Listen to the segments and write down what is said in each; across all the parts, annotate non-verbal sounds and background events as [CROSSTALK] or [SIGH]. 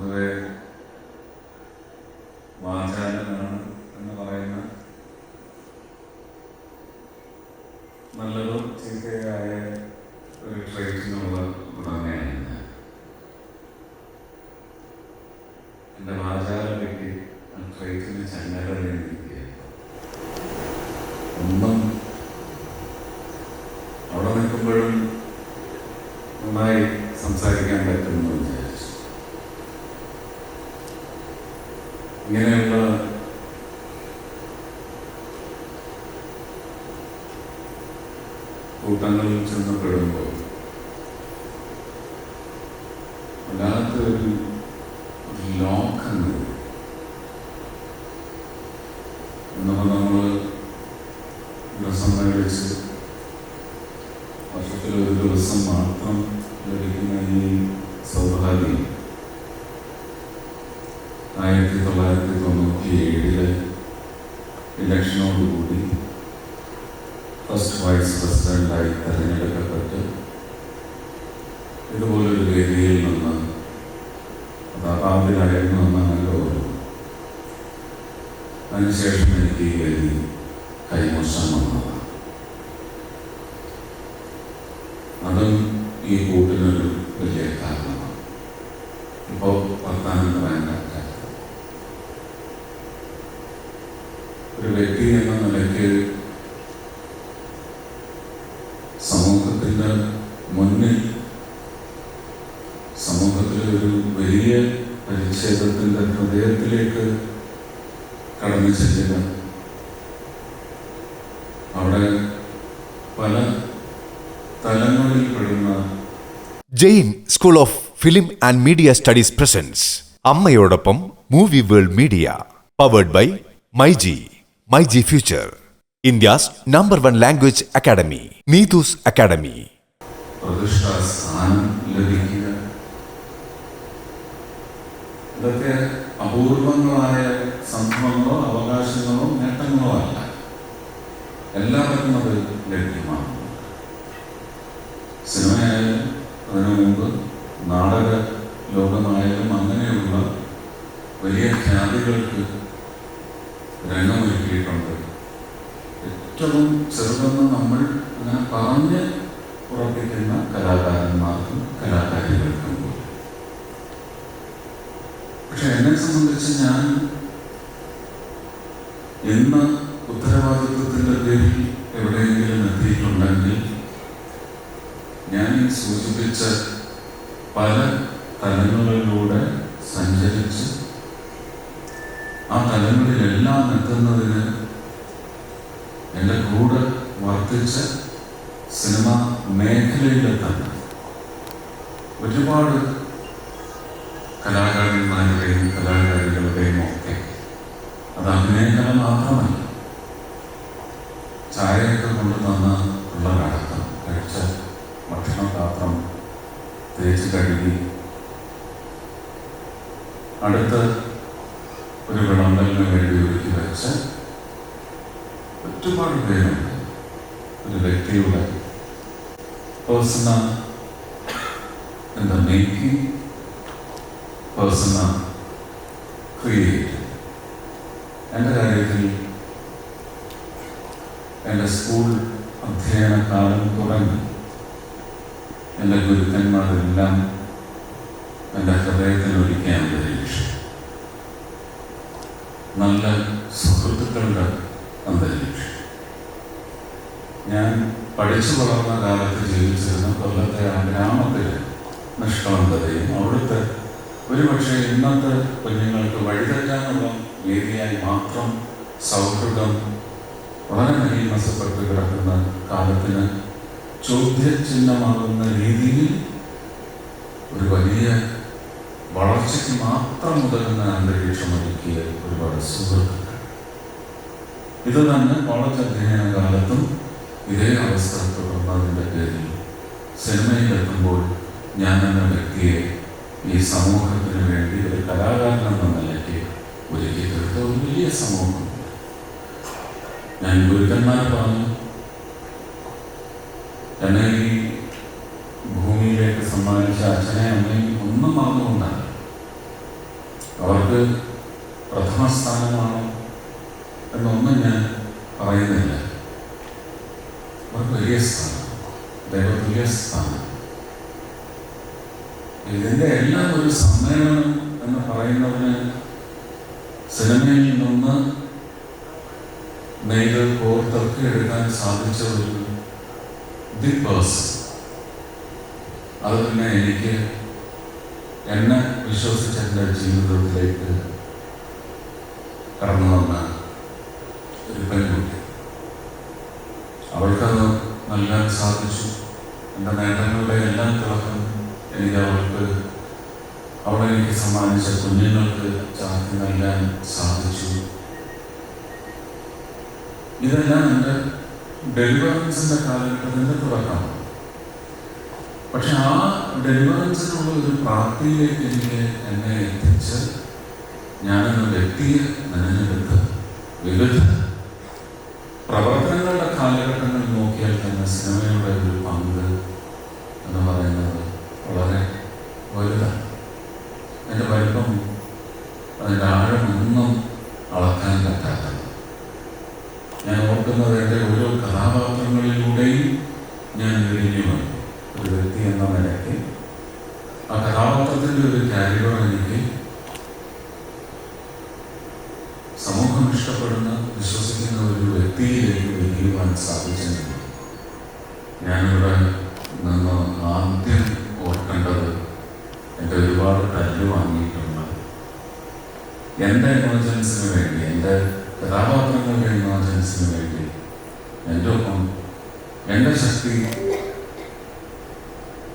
പൊതുവെ വാചാലനാണ് എന്ന് പറയുന്ന നല്ലതും ചീത്തയായ ഒരു ട്രേറ്റിനുള്ള ഉടമയാണ് ഞാൻ എന്റെ വാചാലതയ്ക്ക് ആ ട്രേറ്റിന് ചങ്ങല ഒന്നും അവിടെ നിൽക്കുമ്പോഴും നന്നായി സംസാരിക്കാൻ പറ്റുമെന്ന് വിചാരിച്ചു. ഇങ്ങനെയുള്ള കൂട്ടങ്ങളിൽ ചെന്നപ്പെടുമ്പോൾ വല്ലാത്ത ഒരു ലോക്കങ്ങ് നമ്മൾ നമ്മൾ ദിവസം കഴിച്ച് വർഷത്തിൽ ഒരു ദിവസം മാത്രം ലഭിക്കുന്ന ഈ സൗഭാഗ്യം. ആയിരത്തി തൊള്ളായിരത്തി തൊണ്ണൂറ്റി ഏഴിലെ ഇലക്ഷനോടുകൂടി ഫസ്റ്റ് വൈസ് പ്രസിഡന്റായി തെരഞ്ഞെടുക്കപ്പെട്ട് ഇതുപോലൊരു വേദിയിൽ നിന്ന് അതാപാതിലായിരുന്നു എന്ന നല്ല ഓർമ്മ അതിനുശേഷം എനിക്ക് ഈ വേദി കൈമോശം വന്നതാണ്. അതും ഈ കൂട്ടിനൊരു വലിയ കാരണമാണ് ഇപ്പോൾ വർത്താനം പറയാൻ പറ്റാത്ത ഒരു വ്യക്തി എന്ന നിലയ്ക്ക് സമൂഹത്തിന്റെ മുന്നിൽ സമൂഹത്തിലെ ഒരു വലിയ പരിച്ഛേദത്തിന്റെ കടന്നു ചെല്ലുക അവിടെ പല തലങ്ങളിൽ പെടുന്ന Jain school of film and media studies presence. അമ്മയോടൊപ്പം movie world media powered by myG myG future India's number one language academy Neethu's academy. പ്രതിഷ്ഠാ സ്ഥാനം ലഭിക്കുക ഇതൊക്കെ അപൂർവങ്ങളായ സംഭവങ്ങളോ അവകാശങ്ങളോ നേട്ടങ്ങളോ അല്ല. എല്ലാവർക്കും അത് ലഭ്യമാണ്. സിനിമയായാലും അതിനു മുമ്പ് നാടക ലോകമായാലും അങ്ങനെയുള്ള വലിയ ഖ്യാതികൾക്ക് രംഗമൊരുക്കിയിട്ടുണ്ട്. ഏറ്റവും ചെറുതെന്ന് നമ്മൾ അങ്ങനെ പറഞ്ഞ് ഉറപ്പിക്കുന്ന കലാകാരന്മാർക്കും കലാകാരികൾക്കും പോലും പക്ഷെ എന്നെ സംബന്ധിച്ച് ഞാൻ ഇന്ന് ഉത്തരവാദിത്വത്തിന്റെ പേരിൽ എവിടെയെങ്കിലും എത്തിയിട്ടുണ്ടെങ്കിൽ ഞാൻ സൂചിപ്പിച്ച പല തലങ്ങളിലൂടെ സഞ്ചരിച്ച് ആ തലങ്ങളിലെല്ലാം എത്തുന്നതിന് എന്റെ കൂടെ വർദ്ധിച്ച സിനിമ മേഖലയിലെത്താൻ ഒരുപാട് കലാകാരന്മാരുടെയും കലാകാരികളുടെയും ഒക്കെ. അത് അഭിനയകല മാത്രമല്ല. ചായയൊക്കെ കൊണ്ട് തന്ന പിള്ളേരടക്കം കഴിച്ച ഭക്ഷണപാത്രം തേച്ച് കഴുകി. അടുത്ത് ഒരു വിളമ്പലിന് വേണ്ടി ഒരുക്കി വെച്ച ഒരുപാട് പേരുണ്ട്. ഒരു വ്യക്തിയുടെ പേഴ്സണൽ എന്താ മേക്കിംഗ് പേഴ്സണൽ ക്രിയേറ്റ് എന്റെ കാര്യത്തിൽ എന്റെ സ്കൂൾ അധ്യയന കാലം തുടങ്ങി. എന്റെ ഗുരുക്കന്മാരെല്ലാം എന്റെ ഹൃദയത്തിൽ ഒരുക്കിയ അന്തരീക്ഷം നല്ല സുഹൃത്തുക്കളുടെ അന്തരീക്ഷം ഞാൻ പഠിച്ചു വളർന്ന കാലത്ത് ജീവിച്ചിരുന്ന കൊല്ലത്തെ ആ ഗ്രാമത്തിലെ നിഷ്കളങ്കതയും അവിടുത്തെ ഒരുപക്ഷെ ഇന്നത്തെ കുഞ്ഞുങ്ങൾക്ക് വഴിതെറ്റാനുള്ള വേദിയായി മാത്രം സൗഹൃദം വളരെ മലീമസപ്പെട്ട് കിടക്കുന്ന കാലത്തിന് ചോദ്യചിഹ്നമാകുന്ന രീതിയിൽ ഒരു വലിയ വളർച്ചയ്ക്ക് മാത്രം ഉതകുന്ന അന്തരീക്ഷം ഒരുക്കിയ ഒരുപാട് സുഹൃത്തുക്കൾ. ഇത് തന്നെ കോളേജ് അധ്യയന കാലത്തും ഇതേ അവസ്ഥ തുടർന്നതിന്റെ പേരിൽ സിനിമയിലെത്തുമ്പോൾ ഞാൻ എന്ന വ്യക്തിയെ ഈ സമൂഹത്തിന് വേണ്ടി ഒരു കലാകാരൻ എന്ന നിലയ്ക്ക് ഒരുക്കി തീർത്ത ഒരു വലിയ സമൂഹം ഞാൻ ഗുരുക്കന്മാർ പറഞ്ഞു എന്നെ ഈ ഭൂമിയിലേക്ക് സമ്മാനിച്ച അച്ഛനെ അമ്മയും ഒന്നും മറന്നുകൊണ്ടാണ് അവർക്ക് പ്രഥമ സ്ഥാനമാണോ എന്നൊന്നും ഞാൻ പറയുന്നില്ല അവർക്ക് വലിയ സ്ഥാനം ദൈവതുല്യ സ്ഥാനം ഇതിന്റെ എല്ലാം ഒരു സമ്മേളനം എന്ന് പറയുന്നതിന് സിനിമയിൽ നിന്ന് നെയ്ത് കോർത്തൊക്കെ എടുക്കാൻ സാധിച്ച ഒരു ദി പേഴ്സൺ അത് തന്നെ എനിക്ക് എന്നെ വിശ്വസിച്ച എന്റെ ജീവിതത്തിലേക്ക് കടന്നു വന്ന ഒരു പെൺകുട്ടി. അവൾക്കത് നൽകാൻ സാധിച്ചു. എന്റെ നേട്ടങ്ങളുടെ എല്ലാം തിളക്കം എനിക്ക് അവിടെ എനിക്ക് സമ്മാനിച്ച കുഞ്ഞുങ്ങൾക്ക് ചാർത്തി നൽകാൻ സാധിച്ചു. ഇതെല്ലാം എന്റെ ഡെലിവറൻസിന്റെ കാലഘട്ടത്തിന്റെ തുടക്കമാണ് പക്ഷെ ആ ഡെലിവറൻസിനുള്ള ഒരു പ്രാപ്തിയിലേക്ക് എനിക്ക് എന്നെ എത്തിച്ച് ഞാനെന്ന വ്യക്തിയെ നിലനിർത്ത് വിവിധ പ്രവർത്തനങ്ങളുടെ കാലഘട്ടങ്ങൾ നോക്കിയാൽ തന്നെ സിനിമയുടെ ഒരു പങ്ക് എന്ന് പറയുന്നത് വളരെ വലുതാണ് അതിന്റെ വലിപ്പം അതിന്റെ ആഴമൊന്നും അളക്കാൻ പറ്റാത്തത് ഞാൻ ഓർക്കുന്നത് എന്റെ ഓരോ കഥാപാത്രങ്ങളിലൂടെയും ഞാൻ വിരിഞ്ഞു വന്നു. ഒരു വ്യക്തി എന്ന നിലയ്ക്ക്. ആ കഥാപാത്രത്തിന്റെ ഒരു കാരിയർ എനിക്ക് സമൂഹം ഇഷ്ടപ്പെടുന്ന വിശ്വസിക്കുന്ന ഒരു വ്യക്തിയിലേക്ക് വിരിയുവാൻ സാധിച്ചിട്ടുണ്ട്. ഞാനിവിടെ നിന്ന് ആദ്യം ഓർക്കേണ്ടത് എന്റെ ഒരുപാട് തല്ല് വാങ്ങിയിട്ടുണ്ട് എന്റെ എമർജൻസിന് വേണ്ടി? എന്റെ കഥാപാത്രങ്ങളുടെ എമർജൻസിന് വേണ്ടി? എന്റെ ഒപ്പം എന്റെ ശക്തി?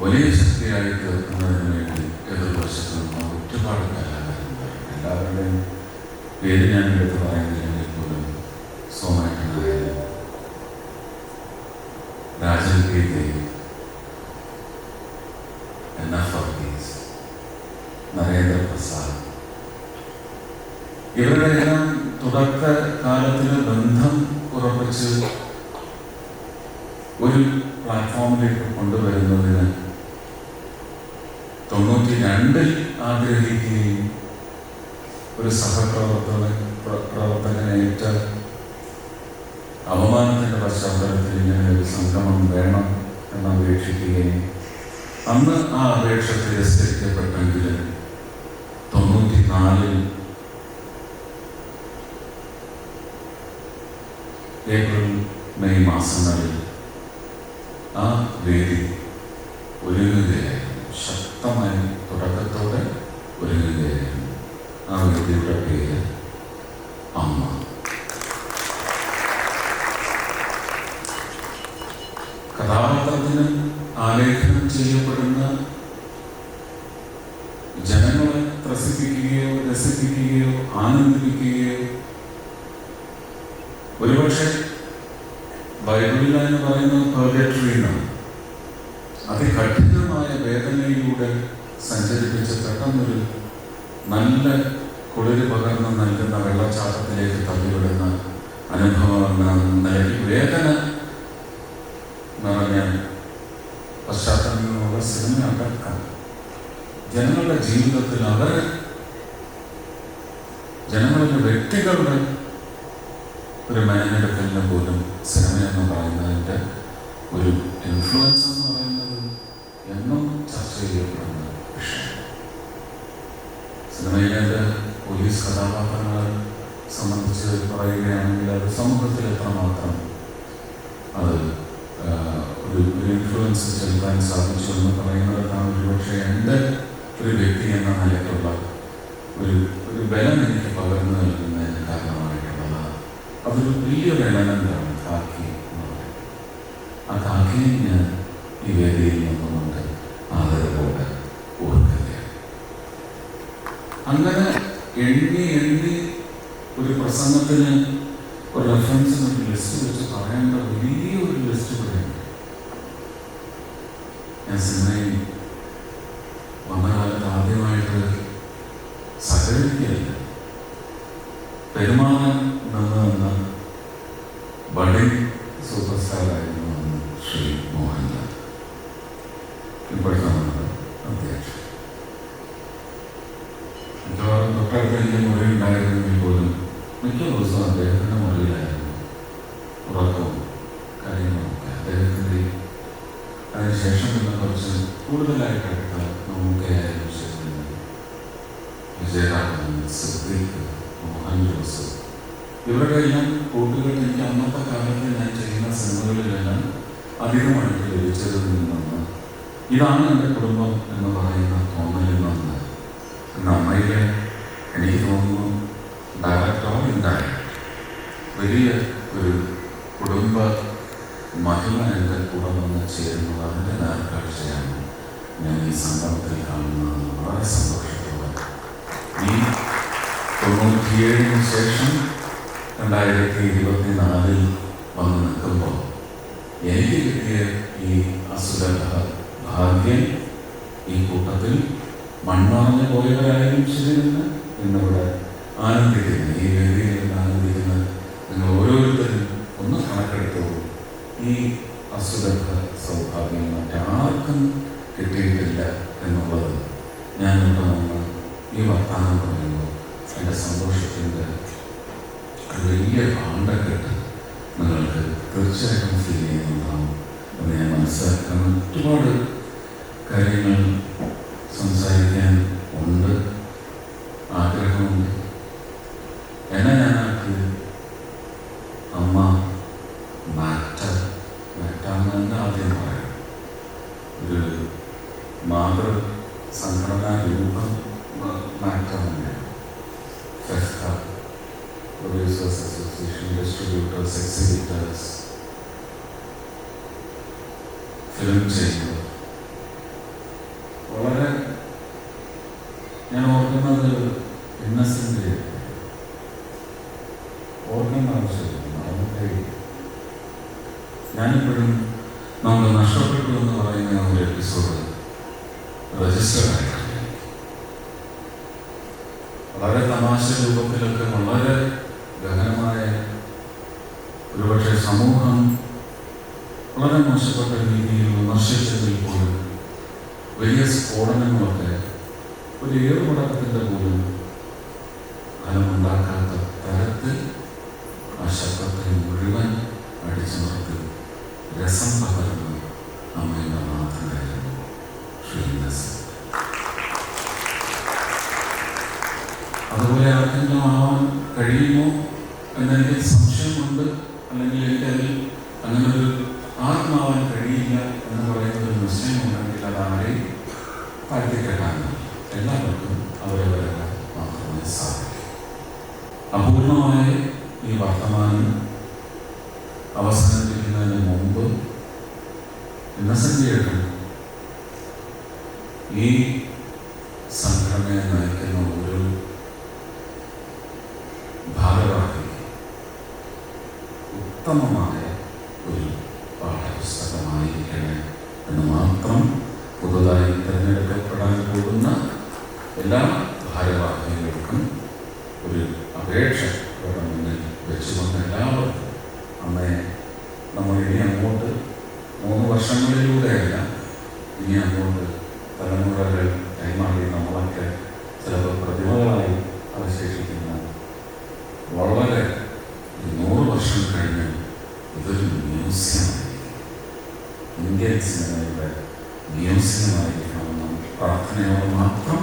വലിയ ശക്തിയായി തീർക്കുന്നതിന് വേണ്ടി എതിർവശത്ത് നിന്ന് ഒരുപാട് കലാകാരന്മാർ എല്ലാവരുടെയും പേര് ഞാൻ എടുത്ത് പറയുന്നില്ലെങ്കിൽ ഇവരുടെ എല്ലാം തുടക്ക കാലത്തിന് ബന്ധം ഉറപ്പിച്ച് ഒരു പ്ലാറ്റ്ഫോമിലേക്ക് കൊണ്ടുവരുന്നതിന് തൊണ്ണൂറ്റി രണ്ടിൽ ആഗ്രഹിക്കുകയും ഒരു സഹപ്രവർത്തന പ്ര- പ്രവർത്തകനേറ്റ അപമാനത്തിന്റെ പശ്ചാത്തലത്തിൽ ഇങ്ങനെ ഒരു സംഗമം വേണം എന്ന് അപേക്ഷിക്കുകയും അന്ന് ആ അപേക്ഷ തിരസ്കരിക്കപ്പെട്ടെങ്കിൽ തൊണ്ണൂറ്റി നാലിൽ ഏപ്രിൽ മെയ് മാസങ്ങളിൽ ആ വേദി ഒരുങ്ങുകയായിരുന്നു. ശക്തമായി തുടക്കത്തോടെ ഒരുങ്ങുകയായിരുന്നു. ആ വേദിയുടെ പേര് അമ്മ. കഥാപാത്രത്തിന് ആലേഖനം ചെയ്യപ്പെടുന്ന ജനങ്ങളെ ത്രസിപ്പിക്കുകയോ രസിപ്പിക്കുകയോ ആനന്ദിപ്പിക്കുകയോ ഒരുപക്ഷെ ബൈബിളിൽ എന്ന് പറയുന്നത് പെർഗറ്ററി എന്നാണ് അതികഠിനമായ വേദനയിലൂടെ സഞ്ചരിപ്പിച്ച് പെട്ടെന്നൊരു നല്ല കുളിര് പകർന്ന് നൽകുന്ന വെള്ളച്ചാട്ടത്തിലേക്ക് തള്ളിവിടുന്ന അനുഭവം വേദന നിറഞ്ഞ പശ്ചാത്തലങ്ങളുള്ള സിനിമ ഉണ്ടാക്കാം ജനങ്ങളുടെ ജീവിതത്തിൽ അവർ ജനങ്ങളുടെ വ്യക്തികളുടെ ഒരു മെനഞ്ഞെടുക്കലിന് പോലും സിനിമ എന്ന് പറയുന്നതിന്റെ ഒരു ഇൻഫ്ലുവൻസ് എന്ന് പറയുന്നത് എന്നും ചർച്ച ചെയ്യപ്പെടുന്ന വിഷയം. സിനിമയിലെ പോലീസ് കഥാപാത്രങ്ങളെ സംബന്ധിച്ച് പറയുകയാണെങ്കിൽ അത് സമൂഹത്തിൽ എത്രമാത്രം അത് ഒരു ഇൻഫ്ലുവൻസ് ചെലുത്താൻ സാധിച്ചു എന്ന് പറയുന്നിടത്താണ് ഒരുപക്ഷെ എന്റെ ഒരു വ്യക്തി എന്ന നിലയ്ക്കുള്ള ഒരു ഒരു ബലം എനിക്ക് പകർന്നു കാരണമായിട്ടുള്ളതാണ് അതൊരു വലിയൊരു എലമെന്റാണ് കാക്കി ആ കാക്കിയെ ഞാൻ ഈ വേദിയിൽ നിന്നുകൊണ്ട് ആദരവോടെ ഓർക്കുകയാണ്. അങ്ങനെ എണ്ണി എണ്ണി ഒരു പ്രസംഗത്തിന് ഒരു റെഫറൻസിന് ഒരു ലിസ്റ്റ് വെച്ച് പറയേണ്ട വലിയൊരു ലിസ്റ്റ് ഇവിടെയുണ്ട് ഞാൻ സിനിമയിൽ വന്ന കാലത്ത് ആദ്യമായിട്ട് സഹകരിക്കുകയല്ല. പെരുമാറാൻ പിന്നെ കുറച്ച് കൂടുതലായിട്ട് നമുക്ക് വിജയരാഘവൻ സിദ്ദീഖ് മോഹൻ ജോസഫ് ഇവരുടെ എല്ലാം കൂട്ടുകൾ എനിക്ക് അന്നത്തെ കാലത്ത് ഞാൻ ചെയ്യുന്ന സിനിമകളിലെല്ലാം അധികമായിട്ട് ലഭിച്ചതിൽ നിന്നാണ്. ഇതാണ് എന്റെ കുടുംബം എന്ന് പറയുന്ന തോന്നലിൽ നിന്ന്. ഇന്ന് അമ്മയിലെ എനിക്ക് തോന്നുന്നു ഡയറക്ടറോ ഇൻഡയറക്ട് വലിയ ഒരു കുടുംബ മഹിമ എന്റെ കൂടെ വന്ന് ചേരുന്നത് അതിന്റെ നേർക്കാഴ്ചയാണ്. ഞാൻ ഈ സംഭവത്തിൽ കാണുന്നത് വളരെ സന്തോഷത്തോടെ. ഈ തൊണ്ണൂറ്റിയേഴിന് ശേഷം രണ്ടായിരത്തി ഇരുപത്തിനാലിൽ വന്ന് നിൽക്കുമ്പോൾ എനിക്ക് കിട്ടിയ ഈ അസുലഭ ഭാഗ്യം ഈ കൂട്ടത്തിൽ മൺമറഞ്ഞു പോയവരായാലും ശരി തന്നെ ഇന്നിവിടെ ആനന്ദിക്കുന്ന. ഈ വേദിയിൽ നിന്ന് ഈ അസുഖ സൗഭാഗ്യം മറ്റാർക്കും കിട്ടിയിട്ടില്ല എന്നുള്ളത് ഞാൻ ഇവിടെ ഈ വർത്തമാനം പറയുമ്പോൾ എന്റെ സന്തോഷത്തിന്റെ വലിയ പാണ്ടക്കെട്ട് നിങ്ങൾക്ക് തീർച്ചയായിട്ടും ഫീൽ ചെയ്യുന്നുണ്ടാവും എന്ന് ഞാൻ മനസ്സിലാക്കാൻ ഒരുപാട് കാര്യങ്ങൾ സംസാരിക്കാൻ ഉണ്ട്. ആഗ്രഹമുണ്ട്. ഫിലിം ചെയ്യുന്നത് വളരെ ഞാൻ ഓർക്കുന്നത് ഇന്നസെന്റ് ഓർക്കുന്ന ആവശ്യമില്ല നമുക്ക് ഞാനിപ്പോഴും നമ്മൾ നഷ്ടപ്പെട്ടു എന്ന് പറയുന്ന ഒരു എപ്പിസോഡ് രജിസ്റ്റർ ആയിട്ടില്ല. വളരെ തമാശ രൂപത്തിലൊക്കെ വളരെ ഗഹനമായ ഒരുപക്ഷെ സമൂഹം വളരെ മോശപ്പെട്ട രീതിയിൽ വിമർശിച്ചതിൽ പോലും വലിയ സ്ഫോടനങ്ങളൊക്കെ ഒരു ഏറുപടക്കത്തിന്റെ പോലും ഫലമുണ്ടാക്കാത്ത താഴ്ത്തിക്കെട്ടാണ് എല്ലാവർക്കും അവരവരെ മാത്രമേ സാധിക്കൂ. അപൂർണമായ ഈ വർത്തമാനം അവസാനിപ്പിക്കുന്നതിന് മുമ്പ് ഇന്നസെന്റ് ഈ എല്ലാ ഭാരവാഹികൾക്കും ഒരു അപേക്ഷ അവരുടെ മുന്നിൽ വെച്ചുകൊണ്ട് എല്ലാവർക്കും അമ്മയെ നമ്മൾ ഇനി അങ്ങോട്ട് മൂന്ന് വർഷങ്ങളിലൂടെയല്ല ഇനി അങ്ങോട്ട് തലമുറകൾ കൈമാറി നമ്മളൊക്കെ ചിലപ്പോൾ പ്രതിഭകളായി അവശേഷിക്കുന്ന വളരെ നൂറ് വർഷം കഴിഞ്ഞ് ഇതൊരു മ്യൂസിയമായിരിക്കും ഇന്ത്യൻ സിനിമയുടെ മ്യൂസിയമായിരിക്കണമെന്നും പ്രാർത്ഥനയോട് മാത്രം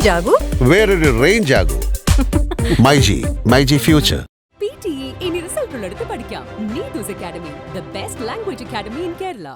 ചേഞ്ച് ആകൂ? വേറൊരു range ആകൂ. [LAUGHS] MyG myG future. P T A ഇനി റിസൾട്ട് ഉള്ളിടത്ത് പഠിക്കാം Neethu's academy the best language academy in Kerala.